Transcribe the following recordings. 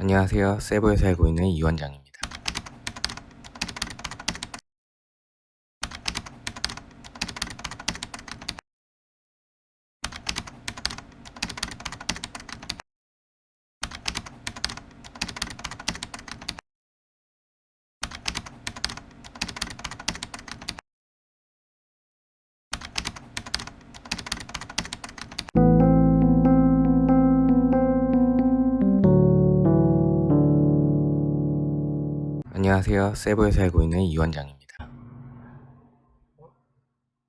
안녕하세요. 세부에 살고 있는 이 원장입니다. 안녕하세요. 세부에 살고 있는 이원장입니다.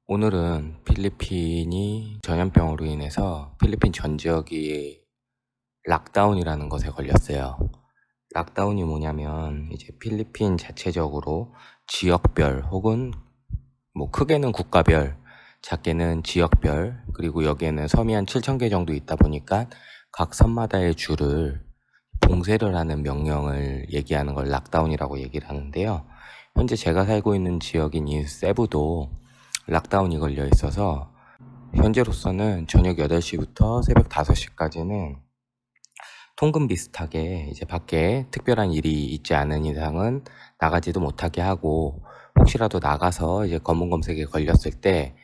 오늘은 필리핀이 전염병으로 인해서 필리핀 전 지역이 락다운이라는 것에 걸렸어요. 락다운이 뭐냐면 이제 필리핀 자체적으로 지역별 혹은 뭐 크게는 국가별, 작게는 지역별, 그리고 여기에는 섬이 한 7,000개 정도 있다 보니까 각 섬마다의 주를 봉쇄를 하는 명령을 얘기하는 걸 락다운이라고 얘기를 하는데요. 현재 제가 살고 있는 지역인 이 세부도 락다운이 걸려 있어서 현재로서는 저녁 8시부터 새벽 5시까지는 통금 비슷하게 이제 밖에 특별한 일이 있지 않은 이상은 나가지도 못하게 하고 혹시라도 나가서 이제 검은 검색에 걸렸을 때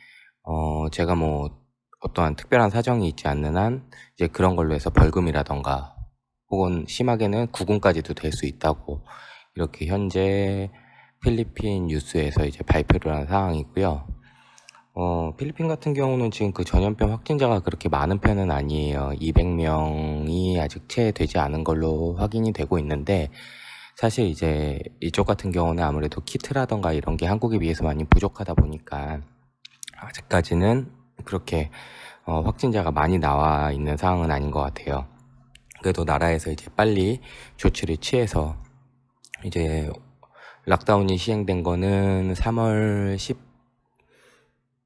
어, 제가 뭐 어떠한 특별한 사정이 있지 않는 한 이제 그런 걸로 해서 벌금이라던가 혹은 심하게는 구금까지도 될 수 있다고 이렇게 현재 필리핀 뉴스에서 이제 발표를 한 상황이고요. 어, 필리핀 같은 경우는 지금 그 전염병 확진자가 그렇게 많은 편은 아니에요. 200명이 아직 채 되지 않은 걸로 확인이 되고 있는데, 사실 이제 이쪽 같은 경우는 아무래도 키트라던가 이런 게 한국에 비해서 많이 부족하다 보니까, 아직까지는 그렇게 어, 확진자가 많이 나와 있는 상황은 아닌 것 같아요. 그래도 나라에서 이제 빨리 조치를 취해서 이제 락다운이 시행된 거는 3월 10,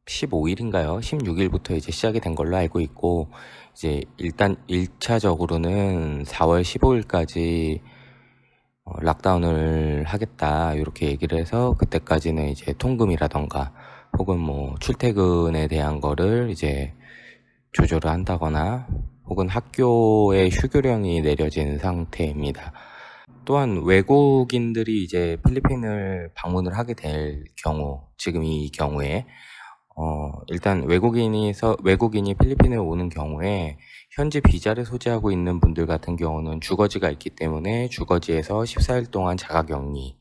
15일인가요? 16일부터 이제 시작이 된 걸로 알고 있고, 이제 일단 1차적으로는 4월 15일까지 어, 락다운을 하겠다, 이렇게 얘기를 해서 그때까지는 이제 통금이라던가 혹은 뭐 출퇴근에 대한 거를 이제 조절을 한다거나 혹은 학교에 휴교령이 내려진 상태입니다. 또한 외국인들이 이제 필리핀을 방문을 하게 될 경우, 지금 이 경우에 어, 일단 외국인이서 외국인이 필리핀에 오는 경우에 현재 비자를 소지하고 있는 분들 같은 경우는 주거지가 있기 때문에 주거지에서 14일 동안 자가격리.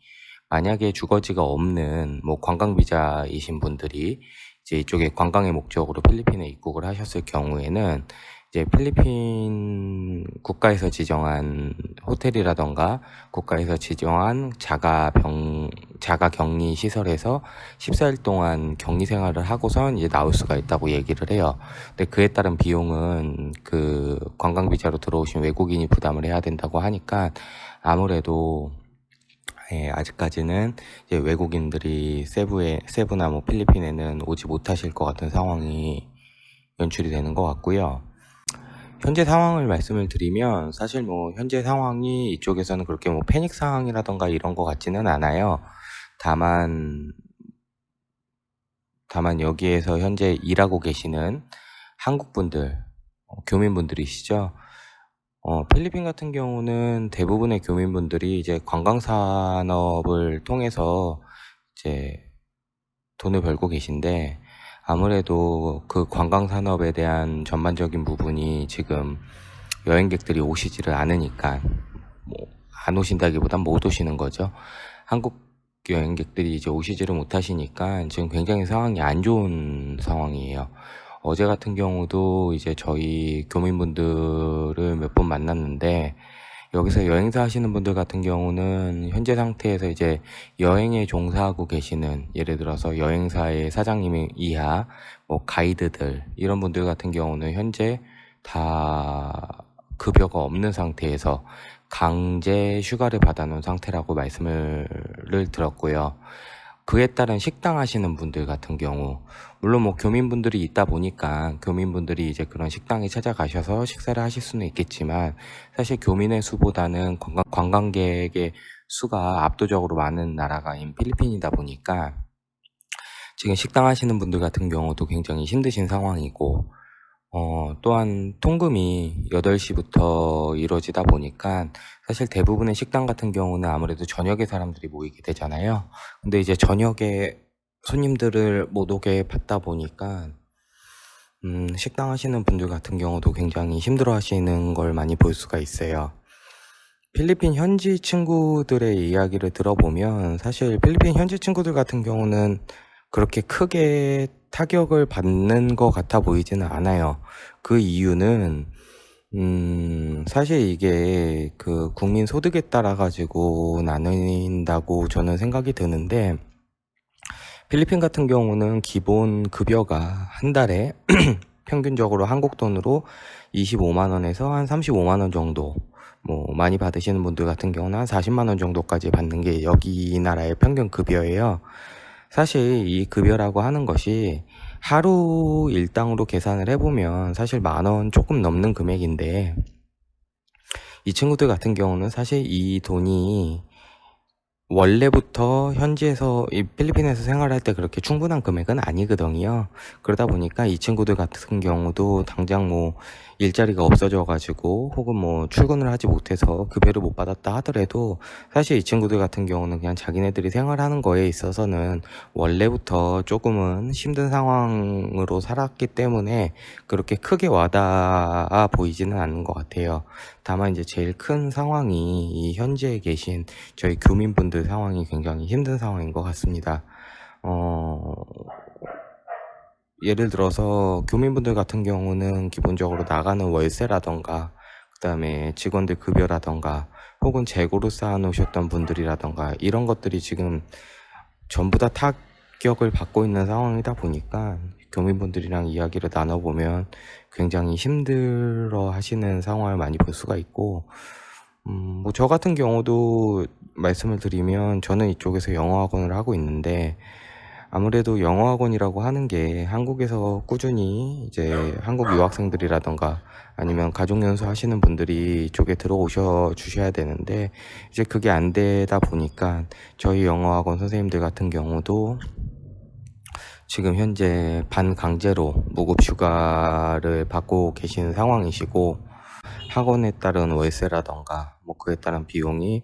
만약에 주거지가 없는 뭐 관광 비자이신 분들이 이제 이쪽에 관광의 목적으로 필리핀에 입국을 하셨을 경우에는 이제 필리핀 국가에서 지정한 호텔이라던가 국가에서 지정한 자가 병 자가 격리 시설에서 14일 동안 격리 생활을 하고선 이제 나올 수가 있다고 얘기를 해요. 근데 그에 따른 비용은 그 관광 비자로 들어오신 외국인이 부담을 해야 된다고 하니까 아무래도 예, 아직까지는 이제 외국인들이 세부에 세부나 뭐 필리핀에는 오지 못하실 것 같은 상황이 연출이 되는 것 같고요. 현재 상황을 말씀을 드리면 사실 뭐 현재 상황이 이쪽에서는 그렇게 뭐 패닉 상황이라던가 이런 것 같지는 않아요. 다만 다만 여기에서 현재 일하고 계시는 한국 분들 어, 교민분들이시죠. 어, 필리핀 같은 경우는 대부분의 교민분들이 이제 관광 산업을 통해서 이제 돈을 벌고 계신데 아무래도 그 관광 산업에 대한 전반적인 부분이 지금 여행객들이 오시지를 않으니까 뭐 안 오신다기보단 못 오시는 거죠. 한국 여행객들이 이제 오시지를 못하시니까 지금 굉장히 상황이 안 좋은 상황이에요. 어제 같은 경우도 이제 저희 교민분들을 몇번 만났는데 여기서 여행사 하시는 분들 같은 경우는 현재 상태에서 이제 여행에 종사하고 계시는 예를 들어서 여행사의 사장님 이하 뭐 가이드들 이런 분들 같은 경우는 현재 다 급여가 없는 상태에서 강제 휴가를 받아놓은 상태라고 말씀을 들었고요. 그에 따른 식당 하시는 분들 같은 경우, 물론 뭐 교민분들이 있다 보니까 교민분들이 이제 그런 식당에 찾아가셔서 식사를 하실 수는 있겠지만, 사실 교민의 수보다는 관광, 관광객의 수가 압도적으로 많은 나라가인 필리핀이다 보니까, 지금 식당 하시는 분들 같은 경우도 굉장히 힘드신 상황이고, 어, 또한 통금이 8시부터 이루어지다 보니까 사실 대부분의 식당 같은 경우는 아무래도 저녁에 사람들이 모이게 되잖아요. 근데 이제 저녁에 손님들을 못 오게 받다 보니까 음, 식당 하시는 분들 같은 경우도 굉장히 힘들어 하시는 걸 많이 볼 수가 있어요. 필리핀 현지 친구들의 이야기를 들어보면 사실 필리핀 현지 친구들 같은 경우는 그렇게 크게 타격을 받는 것 같아 보이지는 않아요. 그 이유는 음, 사실 이게 그 국민 소득에 따라 가지고 나뉜다고 저는 생각이 드는데 필리핀 같은 경우는 기본 급여가 한 달에 평균적으로 한국 돈으로 25만 원에서 한 35만 원 정도 뭐 많이 받으시는 분들 같은 경우는 한 40만 원 정도까지 받는 게 여기 나라의 평균 급여예요. 사실 이 급여라고 하는 것이 하루 일당으로 계산을 해보면 사실 만 원 조금 넘는 금액인데 이 친구들 같은 경우는 사실 이 돈이 원래부터 현지에서 이 필리핀에서 생활할 때 그렇게 충분한 금액은 아니거든요. 그러다 보니까 이 친구들 같은 경우도 당장 뭐 일자리가 없어져 가지고 혹은 뭐 출근을 하지 못해서 급여를 못 받았다 하더라도 사실 이 친구들 같은 경우는 그냥 자기네들이 생활하는 거에 있어서는 원래부터 조금은 힘든 상황으로 살았기 때문에 그렇게 크게 와닿아 보이지는 않는 것 같아요. 다만 이제 제일 큰 상황이 이 현지에 계신 저희 교민분들 상황이 굉장히 힘든 상황인 것 같습니다. 어, 예를 들어서 교민분들 같은 경우는 기본적으로 나가는 월세라던가 그다음에 직원들 급여라던가 혹은 재고로 쌓아놓으셨던 분들이라던가 이런 것들이 지금 전부 다 타격을 받고 있는 상황이다 보니까 교민분들이랑 이야기를 나눠보면 굉장히 힘들어 하시는 상황을 많이 볼 수가 있고 음, 뭐 저 같은 경우도 말씀을 드리면 저는 이쪽에서 영어 학원을 하고 있는데 아무래도 영어 학원이라고 하는 게 한국에서 꾸준히 이제 한국 유학생들이라던가 아니면 가족연수 하시는 분들이 이쪽에 들어오셔 주셔야 되는데 이제 그게 안 되다 보니까 저희 영어 학원 선생님들 같은 경우도 지금 현재 반강제로 무급 휴가를 받고 계시는 상황이시고 학원에 따른 월세라던가 뭐 그에 따른 비용이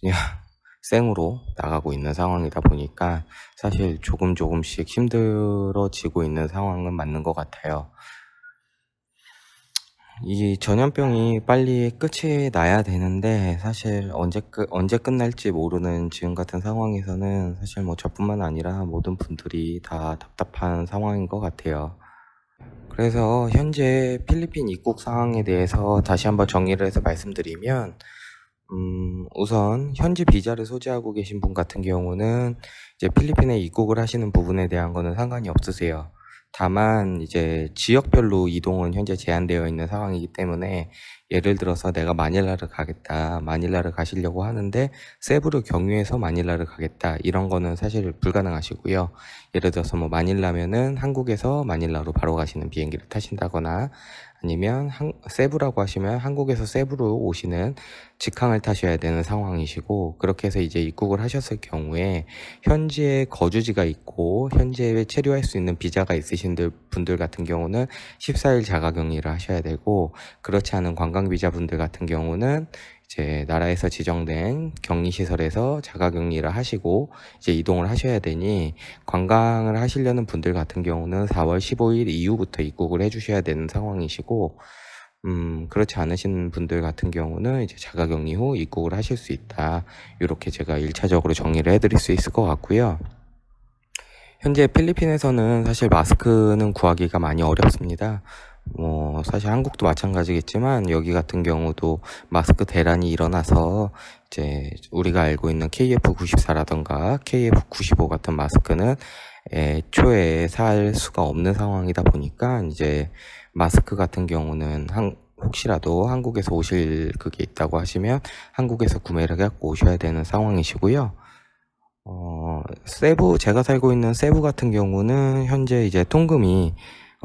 그냥 생으로 나가고 있는 상황이다 보니까 사실 조금 조금씩 힘들어지고 있는 상황은 맞는 것 같아요. 이 전염병이 빨리 끝이 나야 되는데 사실 언제 끝 언제 끝날지 모르는 지금 같은 상황에서는 사실 뭐 저뿐만 아니라 모든 분들이 다 답답한 상황인 것 같아요. 그래서 현재 필리핀 입국 상황에 대해서 다시 한번 정리를 해서 말씀드리면 음, 우선 현지 비자를 소지하고 계신 분 같은 경우는 이제 필리핀에 입국을 하시는 부분에 대한 거는 상관이 없으세요. 다만 이제 지역별로 이동은 현재 제한되어 있는 상황이기 때문에 예를 들어서 내가 마닐라를 가겠다. 마닐라를 가시려고 하는데 세부를 경유해서 마닐라를 가겠다. 이런 거는 사실 불가능하시고요. 예를 들어서 뭐 마닐라면은 한국에서 마닐라로 바로 가시는 비행기를 타신다거나 아니면 한, 세부라고 하시면 한국에서 세부로 오시는 직항을 타셔야 되는 상황이시고 그렇게 해서 이제 입국을 하셨을 경우에 현지에 거주지가 있고 현지에 체류할 수 있는 비자가 있으신 분들 같은 경우는 14일 자가격리를 하셔야 되고 그렇지 않은 관광 비자 분들 같은 경우는 이제 나라에서 지정된 격리시설에서 자가격리를 하시고 이제 이동을 하셔야 되니 관광을 하시려는 분들 같은 경우는 4월 15일 이후부터 입국을 해주셔야 되는 상황이시고 음, 그렇지 않으신 분들 같은 경우는 이제 자가격리 후 입국을 하실 수 있다. 이렇게 제가 1차적으로 정리를 해드릴 수 있을 것 같고요. 현재 필리핀에서는 사실 마스크는 구하기가 많이 어렵습니다. 뭐 사실 한국도 마찬가지겠지만 여기 같은 경우도 마스크 대란이 일어나서 이제 우리가 알고 있는 KF94라던가 KF95 같은 마스크는 애초에 살 수가 없는 상황이다 보니까 이제 마스크 같은 경우는 한, 혹시라도 한국에서 오실 그게 있다고 하시면 한국에서 구매를 해갖고 오셔야 되는 상황이시고요. 어, 세부, 제가 살고 있는 세부 같은 경우는 현재 이제 통금이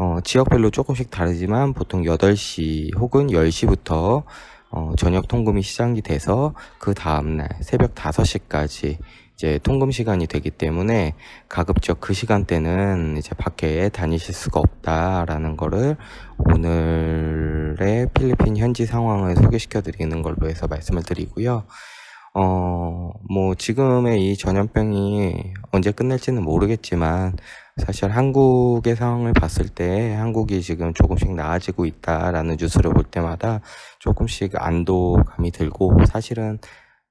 어, 지역별로 조금씩 다르지만 보통 8시 혹은 10시부터 어, 저녁 통금이 시작이 돼서 그 다음날 새벽 5시까지 이제 통금 시간이 되기 때문에 가급적 그 시간대는 이제 밖에 다니실 수가 없다라는 거를 오늘의 필리핀 현지 상황을 소개시켜 드리는 걸로 해서 말씀을 드리고요. 어, 뭐, 지금의 이 전염병이 언제 끝날지는 모르겠지만, 사실 한국의 상황을 봤을 때 한국이 지금 조금씩 나아지고 있다라는 뉴스를 볼 때마다 조금씩 안도감이 들고, 사실은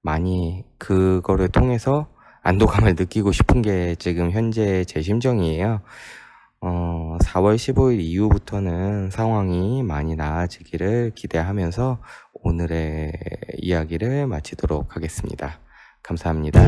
많이 그거를 통해서 안도감을 느끼고 싶은 게 지금 현재 제 심정이에요. 어, 4월 15일 이후부터는 상황이 많이 나아지기를 기대하면서 오늘의 이야기를 마치도록 하겠습니다. 감사합니다.